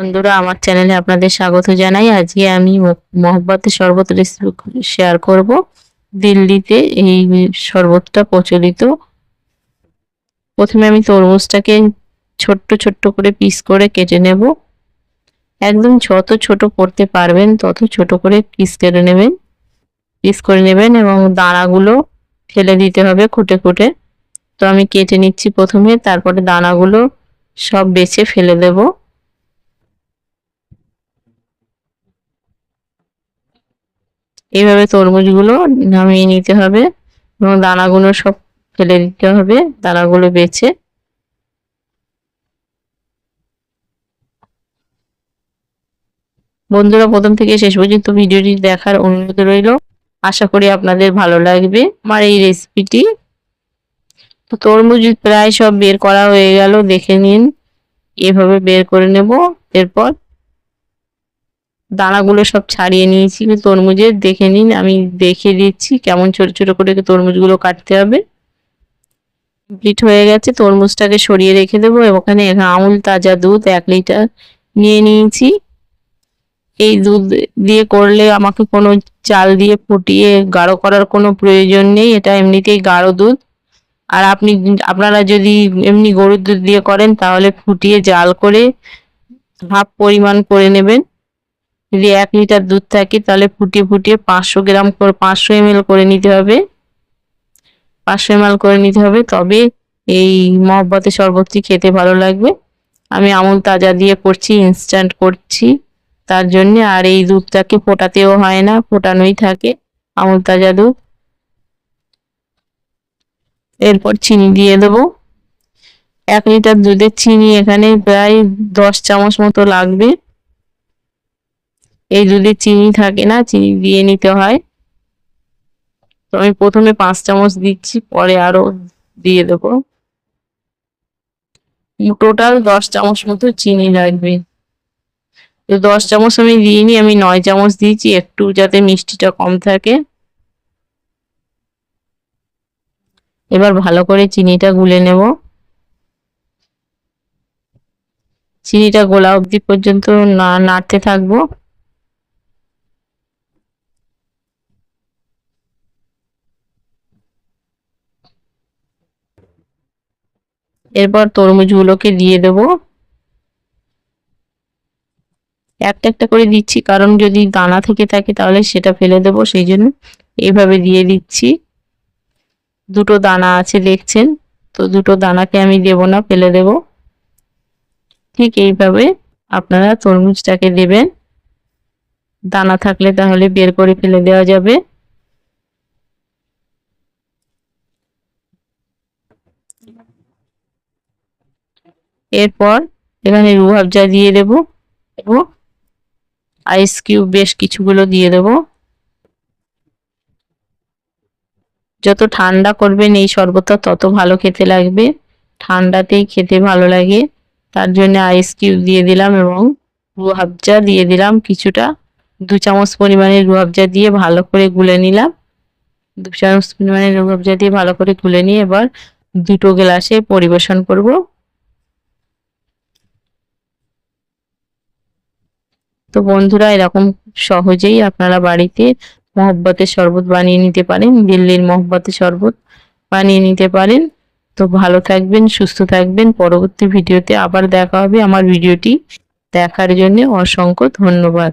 বন্ধুরা, আমার চ্যানেলে আপনাদের স্বাগত জানাই। আজকে আমি মহব্বতের শরবত রেসিপি শেয়ার করব। দিল্লিতে এই শরবতটা প্রচলিত। প্রথমে আমি তরমুজটাকে ছোট্ট ছোট্ট করে পিস করে কেটে নেব। একদম যত ছোট করতে পারবেন, তত ছোট করে পিস কেটে নেবেন। পিস করে নেবেন এবং দানাগুলো ফেলে দিতে হবে খুঁটে খুঁটে। তো আমি কেটে নিচ্ছি প্রথমে, তারপরে দানাগুলো সব বেছে ফেলে দেবো। এইভাবে তরমুজগুলো নামিয়ে নিতে হবে এবং দানাগুলো সব ফেলে দিতে হবে, দানাগুলো বেছে। বন্ধুরা, প্রথম থেকে শেষ পর্যন্ত ভিডিওটি দেখার অনুরোধ রইল। আশা করি আপনাদের ভালো লাগবে আমার এই রেসিপিটি তো তরমুজ প্রায় সব বের করা হয়ে গেল, দেখে নিন। এভাবে বের করে নেব, এরপর দানাগুলো সব ছাড়িয়ে নিয়েছি তরমুজের দেখে নিন, আমি দেখিয়ে দিচ্ছি কেমন ছোট ছোট করে তরমুজগুলো কাটতে হবে। কমপ্লিট হয়ে গেছে, তরমুজটাকে সরিয়ে রেখে দেবো ওখানে আমুল তাজা দুধ, এক লিটার নিয়ে নিয়েছি। এই দুধ দিয়ে করলে আমাকে কোনো চাল দিয়ে ফুটিয়ে গাঢ় করার কোনো প্রয়োজন নেই, এটা এমনিতেই গাঢ় দুধ। আর আপনি, আপনারা যদি এমনি গরুর দুধ দিয়ে করেন, তাহলে ফুটিয়ে জাল করে হাফ পরিমাণ করে নেবেন। যদি এক লিটার দুধ থাকে, তাহলে ফুটিয়ে ফুটিয়ে পাঁচশো গ্রাম করে, পাঁচশো এম করে নিতে হবে। পাঁচশো এম করে নিতে হবে। তবে এই মহব্বতের শরবতটি খেতে ভালো লাগবে। আমি আমুল তাজা দিয়ে করছি ইনস্ট্যান্ট করছি। তার জন্য আর এই দুধটাকে ফোটাতেও হয় না, ফোটানোই থাকে আমুল তাজা দুধ। এরপর চিনি দিয়ে দেবো। এক লিটার দুধের চিনি এখানে প্রায় দশ চামচ মতো লাগবে। এই দুধে চিনি থাকে না, চিনি দিয়ে নিতে হয়। তো আমি প্রথমে পাঁচ চামচ দিচ্ছি, পরে আরও দিয়ে দেবো। টোটাল দশ চামচ মতো চিনি লাগবে। তো দশ চামচ আমি দিইনি আমি নয় চামচ দিয়েছি, একটু যাতে মিষ্টিটা কম থাকে। এবার ভালো করে চিনিটা গুলে নেব। চিনিটা গোলা অবধি পর্যন্ত না নাড়তে থাকব। এরপর তরমুজগুলোকে দিয়ে দেব। একটা একটা করে দিচ্ছি, কারণ যদি দানা থেকে থাকে তাহলে সেটা ফেলে দেব, সেই জন্য এইভাবে দিয়ে দিচ্ছি। দুটো দানা আছে দেখছেন, তো দুটো দানাকে আমি দেব না, ফেলে দেব। ঠিক এইভাবে আপনারা তরমুজটাকে দেবেন। দানা থাকলে তাহলে বের করে ফেলে দেওয়া যাবে। এরপর এখানে রুহাবজা দিয়ে দেব এবং আইস কিউব বেশ কিছুগুলো দিয়ে দেব। যত ঠান্ডা করবেন এই শরবতটা তত ভালো খেতে লাগবে। ঠান্ডাতেই খেতে ভালো লাগে। তার জন্য আইস কিউব দিয়ে দিলাম এবং রুহাবজা দিয়ে দিলাম কিছুটা। দু চামচ পরিমাণের রুহাবজা দিয়ে ভালো করে গুলে নিলাম। দু চামচ পরিমাণের রুহাবজা দিয়ে ভালো করে গুলে নিয়ে এবার দুটো গ্লাসে পরিবেশন করব। তো বন্ধুরা, এরকম সহজেই আপনারা বাড়িতে মহব্বতের শরবত বানিয়ে নিতে পারেন, দিল্লির মহব্বতের শরবত বানিয়ে নিতে পারেন। তো ভালো থাকবেন, সুস্থ থাকবেন। পরবর্তী ভিডিওতে আবার দেখা হবে। আমার ভিডিওটি দেখার জন্য অসংখ্য ধন্যবাদ।